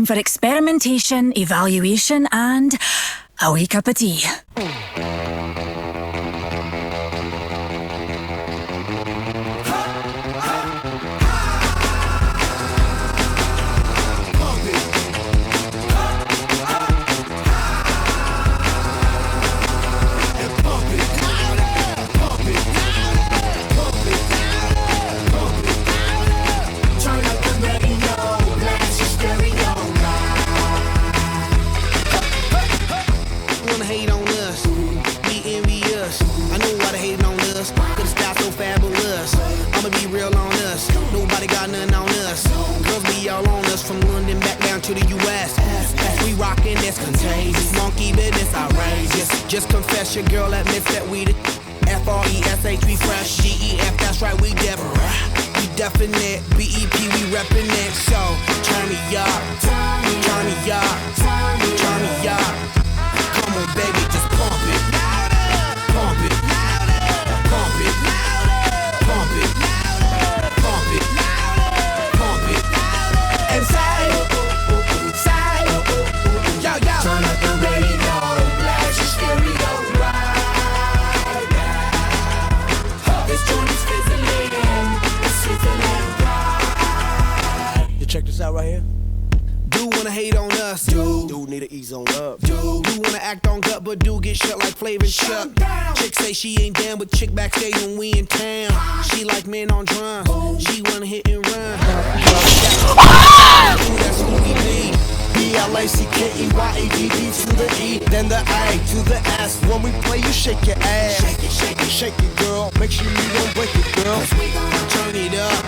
Time for experimentation, evaluation, and a wee cup of tea. Reppin' say she ain't down, with chick backstage when we in town. She like men on drums. She wanna hit and run. Ah! That's who we be. B-L-A-C-K-E-Y-A-D-D to the E, then the A to the S. When we play, you shake your ass. Shake it, shake it, shake it, girl. Make sure you don't break it, girl. Turn it up,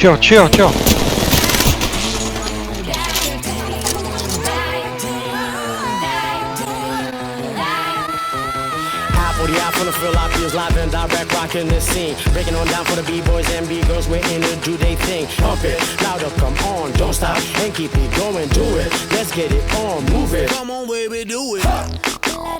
Cio, cio, cio. High 40 out from the fill out feels live and direct rocking the scene. Breaking on down for the B-boys and B-girls, we're in to do they thing. Pump it, louder, come on, don't stop and keep it going, do it. Let's get it on, move it. Come on, baby, do it. Blow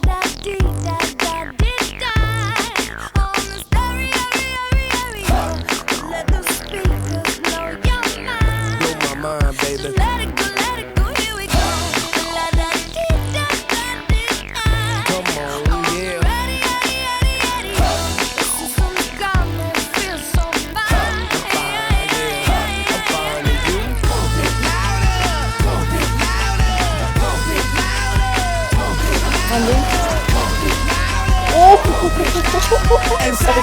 And say,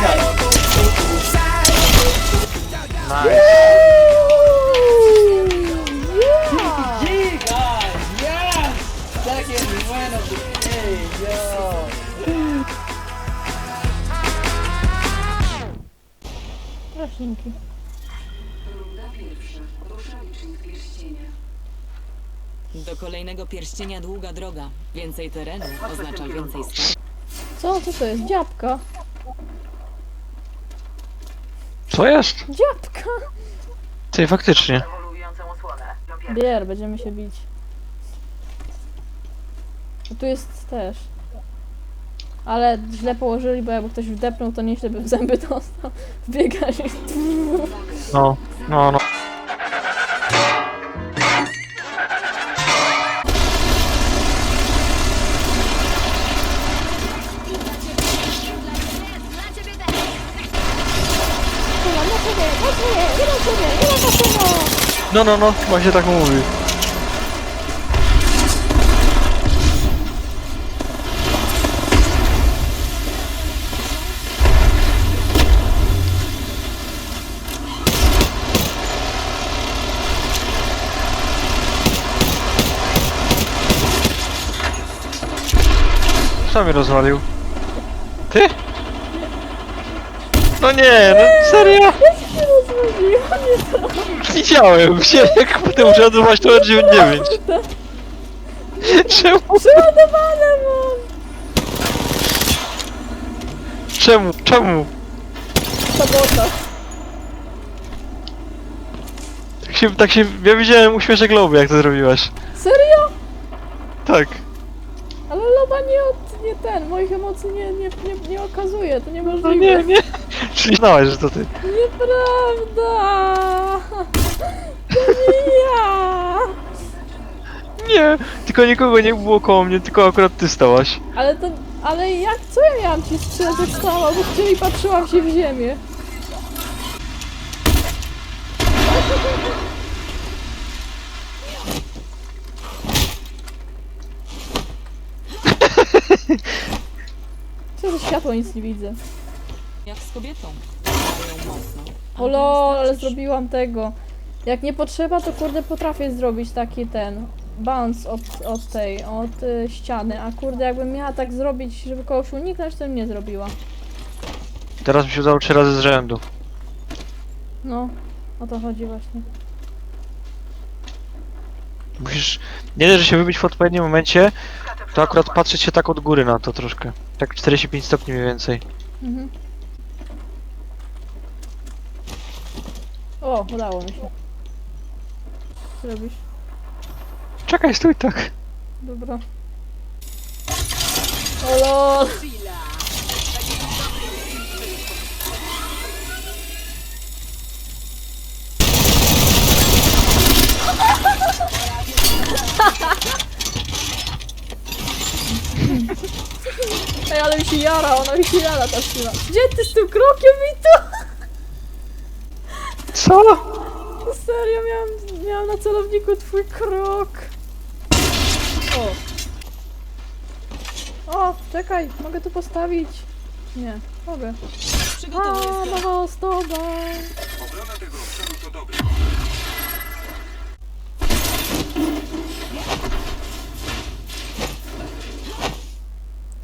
Roślinki. Do kolejnego pierścienia długa droga. Więcej terenu oznacza więcej skarbów. Co? Co to jest? Dziabka. Co jest? Dziabka! Ty, faktycznie. Bier, będziemy się bić. A tu jest też. Ale źle położyli, bo jakby ktoś wdepnął, to nieźle by w zęby dostał. Wbiegasz i... No, no, no. No, no, no, właśnie tak mówi. Kto mnie rozwalił? Ty? No nie, no serio? Widziałem, widziałem jak potem przeładować to R99. Czemu? Przeładowane mam! Czemu? Czemu? Sabotaż. Tak się, tak się, ja widziałem uśmieszek Loby jak to zrobiłaś. Serio? Tak. Ale Loba nie, od, nie ten, moich emocji nie, nie, nie, nie okazuje, to No niemożliwe. nie, nie. Czyli znałaś, że to ty. Nieprawda! To nie ja! Nie, tylko nikogo nie było koło mnie, tylko akurat ty stałaś. Ale to, ale jak, co ja miałam ci strzelać jak stała, bo chcieli patrzyłam się w ziemię. Co za światło, nic nie widzę. Jak z kobietą. Mają mocno. O Ale lol, ale zrobiłam tego. Jak nie potrzeba, to kurde potrafię zrobić taki ten bounce od, od tej, od y, ściany. A kurde, jakbym miała tak zrobić, żeby kogoś uniknąć, to bym nie zrobiła. Teraz mi się udało trzy razy z rzędu. No, o to chodzi właśnie. Musisz, nie dość, że się wybić w odpowiednim momencie, to akurat patrzeć się tak od góry na to troszkę. Tak 45 stopni mniej więcej. Mhm. O, udało mi się. Co robisz? Czekaj, stój tak. Dobra. O lol! Ej, ale mi się jara, ona mi się jara ta siła. Gdzie ty z tym krokiem mi to? Co? Serio, miałam, miałam na celowniku twój krok. O. O, czekaj, mogę tu postawić. Nie, mogę. Przygotowuję A, sklep. nowa ozdoba.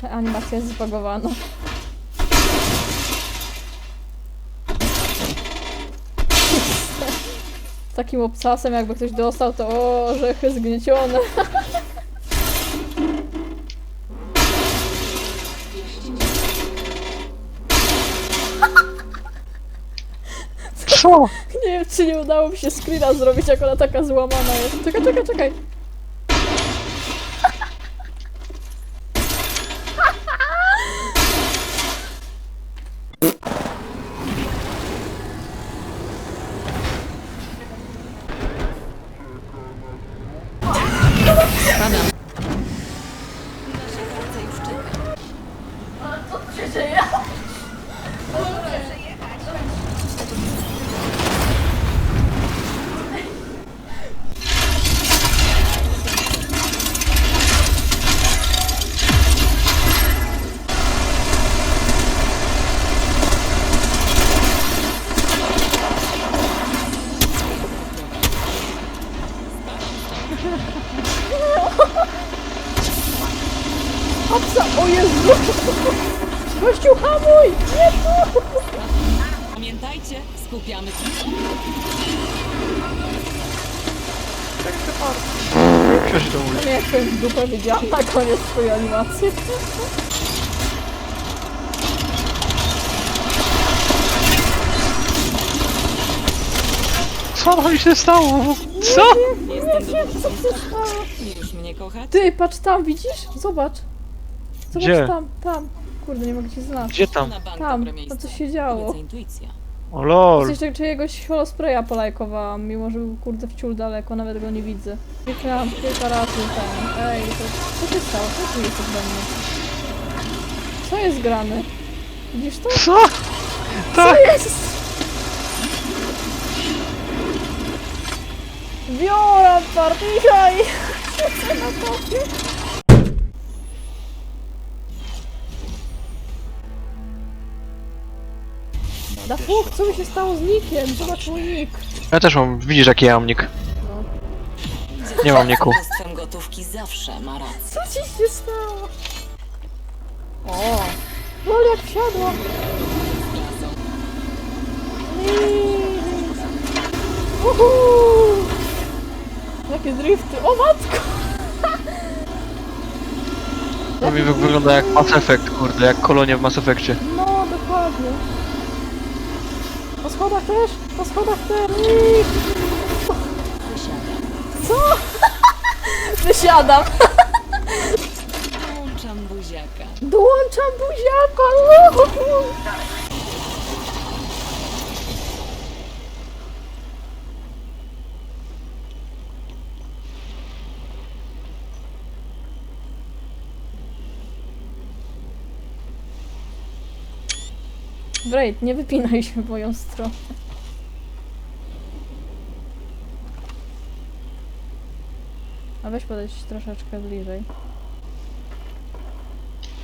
Ta animacja jest zbagowana. Takim obcasem, jakby ktoś dostał, to o, orzechy zgniecione. Co? Nie wiem, czy nie udało mi się screena zrobić, jak ona taka złamana jest. Czekaj, czekaj, czekaj. Obsa, o Jezu! Gościu, hamuj! Nie tu! Pamiętajcie, skupiamy się. Przecież to mówi. Nie, jak powiem w dupę widziałam na koniec twojej animacji. Co nam się stało? Co? Jestem dowódcą. Już mnie kochać? Ty, patrz tam, widzisz? Zobacz. Zobacz Gdzie? tam, tam. Kurde, nie mogę cię znać. Gdzie tam? Na bank Tam, dobre tam miejsce. coś się działo. Intuicja. O lol. Coś tak czyjegoś holospraya polajkowałam, mimo że był kurde wciul daleko, nawet go nie widzę. Kliknęłam kilka razy ten. Ej, to co się stało? Co tu jest ode mnie? Co jest grane? Widzisz to? Co? Co Tak! jest? Biorę partyjka i siedzę na topie. Da fuch, co mi się stało z nikiem? Zobacz mój nick. Ja też mam, widzisz jaki ja mam nick. Nie mam niku. Bóstwem gotówki zawsze ma rację. Co ci się stało? O! Lol, jak wsiadłam! Nii. Uhu! Jakie drifty. O matko! To mi wy- wygląda jak Mass Effect, kurde, jak kolonia w Mass Effectie. No, dokładnie. Schodach też? Po schodach też! Iii. Co? Wysiadam! Dołączam buziaka. Dołączam buziaka! Uhu. Braid, nie wypinaj się w moją stronę. A weź podejść troszeczkę bliżej.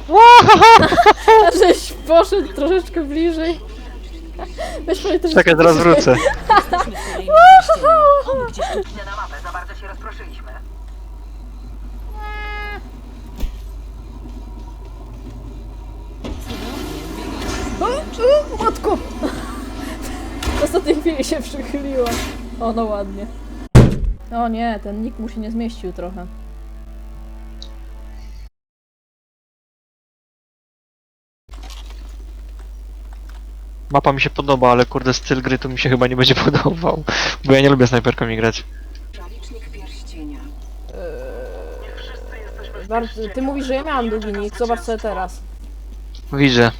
Żeś poszedł troszeczkę bliżej. Weź podejść troszeczkę Czekaj, zaraz bliżej. wrócę. Na mapę, za bardzo się rozproszyliśmy. O, matko! W ostatniej chwili się przychyliła. O, no ładnie. O nie, ten nick mu się nie zmieścił trochę. Mapa mi się podoba, ale kurde styl gry to mi się chyba nie będzie podobał. Bo ja nie lubię snajperkami grać. Pierścienia. Bardzo, ty mówisz, że ja miałam długi nick, zobacz sobie teraz. Widzę.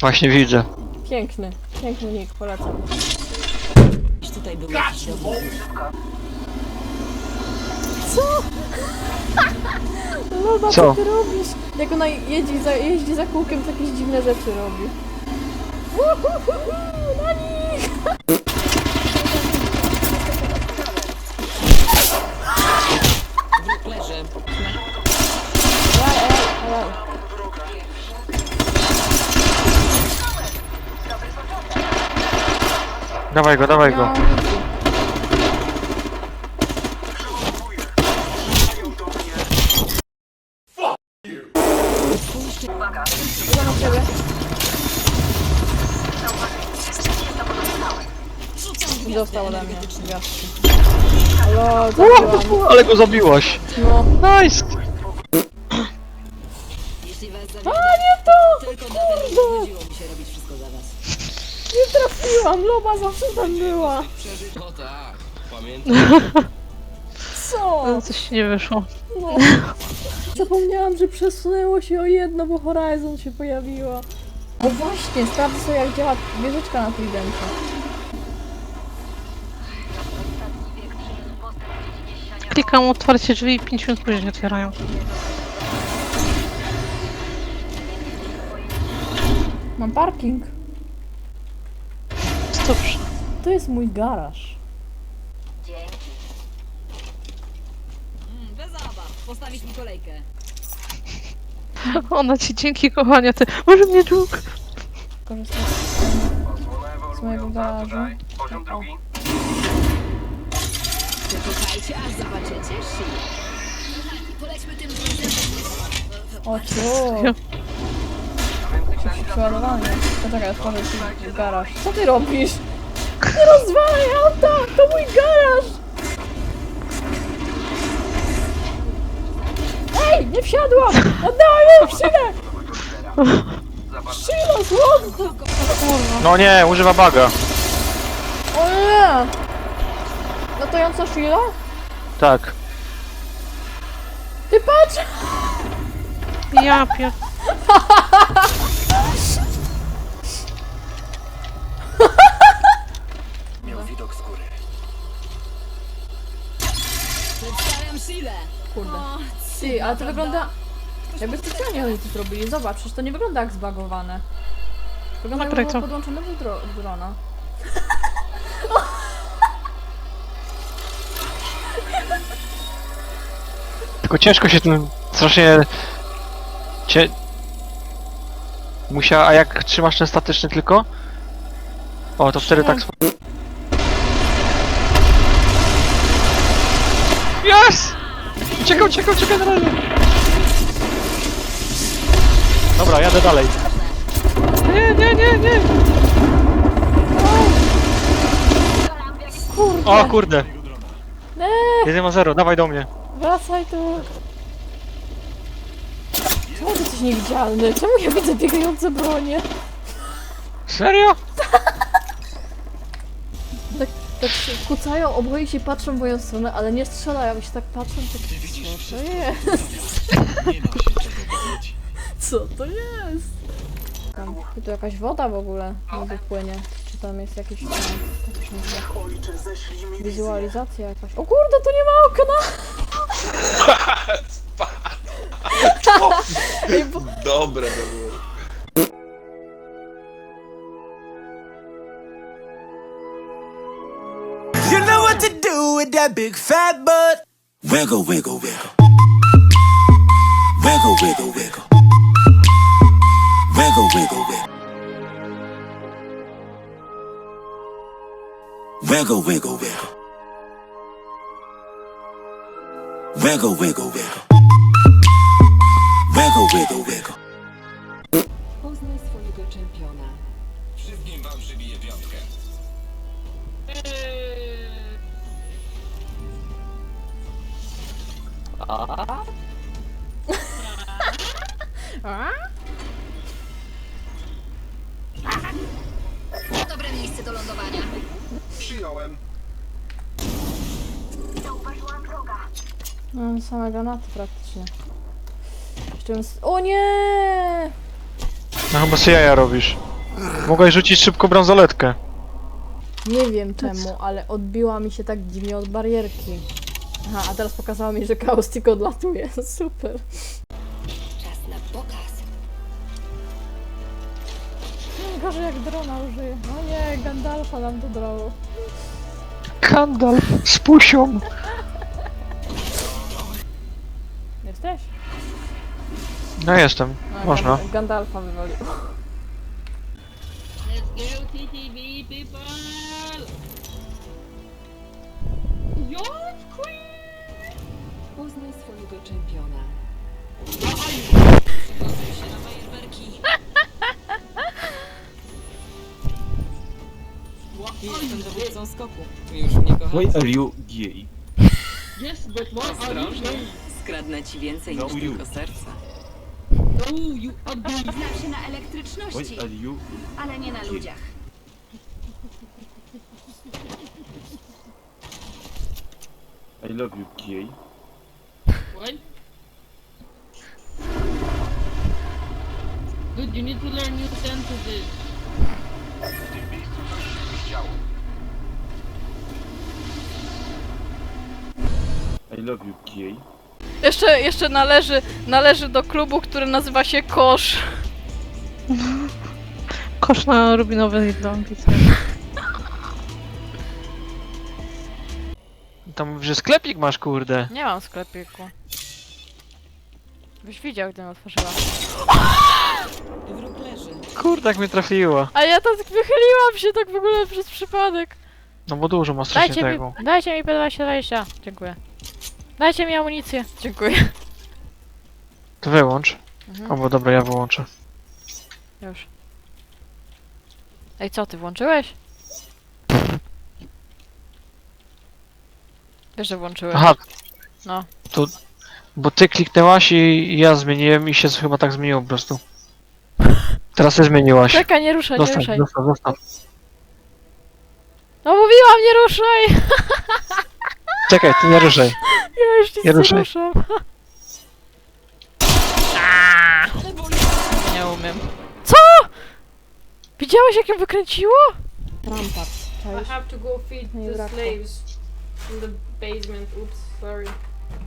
Właśnie widzę. Piękny, piękny nick, polecam. Gdzieś tutaj był jakiś dowód. Loba, co Co? ty robisz? Jak ona jeździ za, jeździ za kółkiem, to jakieś dziwne rzeczy robi. Uhuhuhu, na nich! Leży. Ej, ej, ej. Dawaj go, dawaj go. Dostał ode mnie gwiazdki. Alo, zabiłam. Ale go zabiłaś. No. Nice! Trafiłam, loba zawsze tam była. No tak, pamiętam. Co? Coś nie wyszło. No. Zapomniałam, że przesunęło się o jedno, bo Horizon się pojawiła. No właśnie, sprawdzę sobie jak działa wieżyczka na Tridencie. Klikam otwarcie drzwi i 5 minut później otwierają. Mam parking. Dobrze. To jest mój garaż. Mm, bez zabaw. Postawić mi kolejkę. Ona ci dzięki kochania, ty. Może mnie dług. Korzystam z mojego garażu. O, Słuchajcie, aż zobaczycie Sheila. o Przeładowanie. Poczekaj, otworzę ci garaż. Co ty robisz? Nie rozwalaj auta! To mój garaż! Ej, nie wsiadłam! Oddałam ją szynę! Szyna, złom! No nie, używa baga. O nie! Latająca Sheila? Tak. Ty patrz! Ja pier... Ty, ale to wygląda... Jakby specjalnie oni to zrobili. Zobacz, przecież to nie wygląda jak zbagowane. Wygląda jakby Nagraj było podłączone do dro drona. Tylko ciężko się tym strasznie... Cie... Musia... A jak trzymasz ten statyczny tylko? O, to wtedy tak Yes! Uciekaj, uciekaj, uciekaj na razie! Dobra, jadę dalej. Nie, nie, nie, nie. kurde! O kurde! Nie, 1 ma 0, dawaj do mnie. wracaj tu! Czemu ty jesteś niewidzialny? Czemu ja widzę biegające bronie? Serio? Tak, tak się kucają, oboje się patrzą w moją stronę, ale nie strzelają, się tak patrzą, tak co to jest? Co to jest? Tam, tu jakaś woda w ogóle niby płynie. Czy tam jest jakiś tam, to się nazywa? wizualizacja jakaś. O kurde, tu nie ma okna! Dobre to było. That big fat butt. Wiggle, wiggle, wiggle. Wiggle, wiggle, wiggle. Wiggle, wiggle, wiggle. Wiggle, wiggle, wiggle. Wiggle, wiggle, wiggle. Wiggle, wiggle, wiggle. Poznaj swojego czempiona. Wszystkim wam przybiję piątkę. Dobre miejsce do lądowania. Przyjąłem. Zauważyłam wroga. Mam same granaty praktycznie. Jeszcze bym s- O nie! No chyba sobie jaja robisz. Mogłeś rzucić szybko bransoletkę. Nie wiem czemu, ale odbiła mi się tak dziwnie od barierki. Aha, a teraz pokazała mi, że kaustik odlatuje. Super. Czas na pokaz. Gorzej jak drona użyję. O nie, Gandalfa nam to droło. Kandal z pusią. Jesteś? No jestem, A, można. Gand- Gandalfa wywalił. Poznaj swojego czempiona. się na fajerwerki. Jestem dowódcą skoku. Już mnie kochacie. are you gay? Skradnę ci więcej No, niż you. tylko serca. Znam się na elektryczności, you ale nie na ludziach. I love you gay. Dude, you need to learn new sentences. I love you gay. Jeszcze, jeszcze należy, należy do klubu, który nazywa się Kosz. Kosz na rubinowe dąbice. Tam, że sklepik masz, kurde. Nie mam sklepiku. Byś widział, gdybym otworzyła. Wróg leży. Kurde, jak mnie trafiło. A ja tak wychyliłam się tak w ogóle przez przypadek. No bo dużo ma strasznie Dajcie tego. mi, dajcie mi P20. Dziękuję. Dajcie mi amunicję. Dziękuję. To wyłącz. Mhm. Albo dobra, ja wyłączę. Już. Ej, co ty włączyłeś? Wiesz, że włączyłem. Aha. No. To, bo ty kliknęłaś i ja zmieniłem i się chyba tak zmieniło po prostu. Teraz się zmieniłaś. Czekaj, nie ruszaj, nie ruszaj. zostaw, zostaw. No mówiłam, nie ruszaj! Czekaj, ty nie ruszaj. Ja już nic Nie nie, ruszaj. ruszam. Aaa! Nie umiem. Co? Widziałeś jak ją wykręciło? Rampart. Czaisz? have to go feed Nie the brakło. slaves in the basement. Oops, sorry.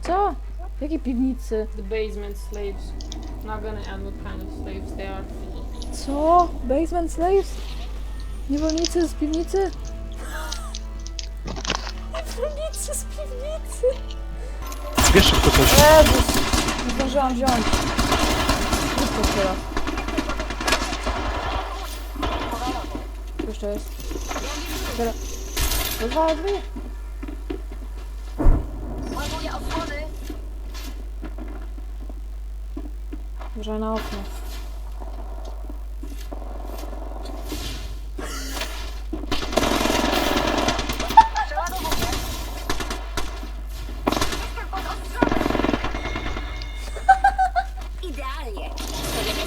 Co? W jakiej piwnicy? The basement slaves. Not gonna add what kind of slaves they are. Co? Basement slaves? Niewolnicy z piwnicy? Niewolnicy z piwnicy? Wiesz szybko coś. Jezus! Nie zdążyłam wziąć. Wszystko teraz. Co jeszcze jest? Teraz. Rozwala drzwi? Może na okno.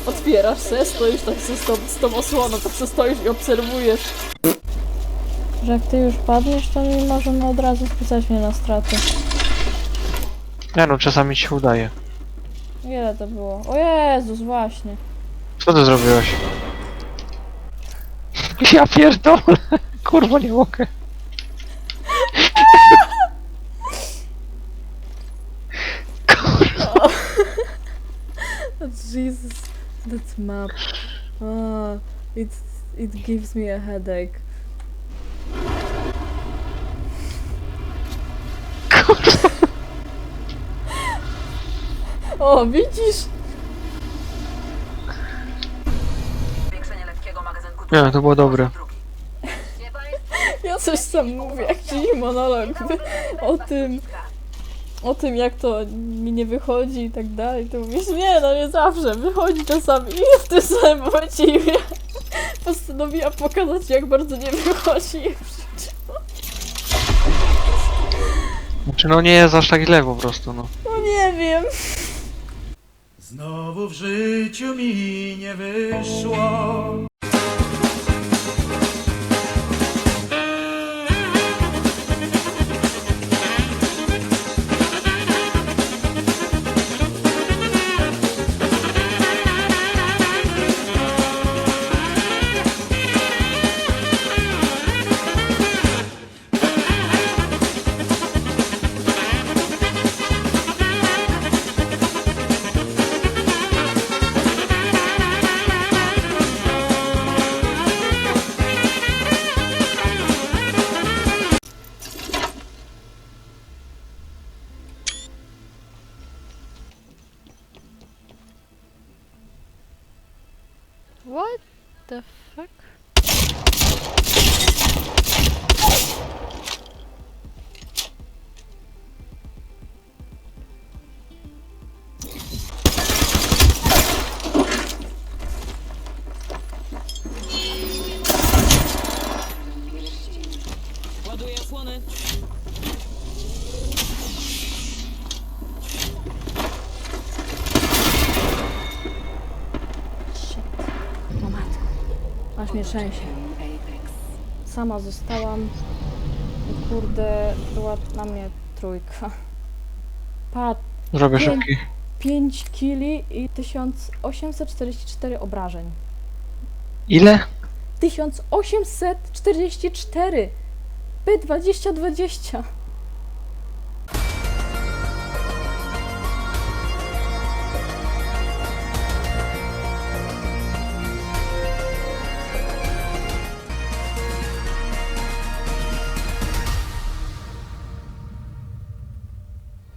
Otwierasz se, stoisz tak se z tą, z tą osłoną, tak se stoisz i obserwujesz. Że jak ty już padniesz, to nie możemy od razu spisać mnie na straty. Nie no, czasami ci się udaje. Ile to było? O Jezus, właśnie. Co ty zrobiłeś? Ja pierdolę! Kurwa, nie mogę. Jesus, that map. Ah, it's, it gives me a headache. O, widzisz? Nie, to było dobre. Ja coś tam mówię, jakiś monolog o tym, o tym jak to mi nie wychodzi i tak dalej, to mówisz, nie no nie zawsze, wychodzi czasami i w tym samym momencie Julia postanowiła pokazać jak bardzo nie wychodzi. Znaczy, no nie jest aż tak źle po prostu, no. No nie wiem. Znowu w życiu mi nie wyszło. Aż mnie trzęsie. Sama zostałam i kurde, była na mnie trójka. Patrz, Zrobię Pięć. szybki. 5 kili i 1844 obrażeń. Ile? 1844! P2020!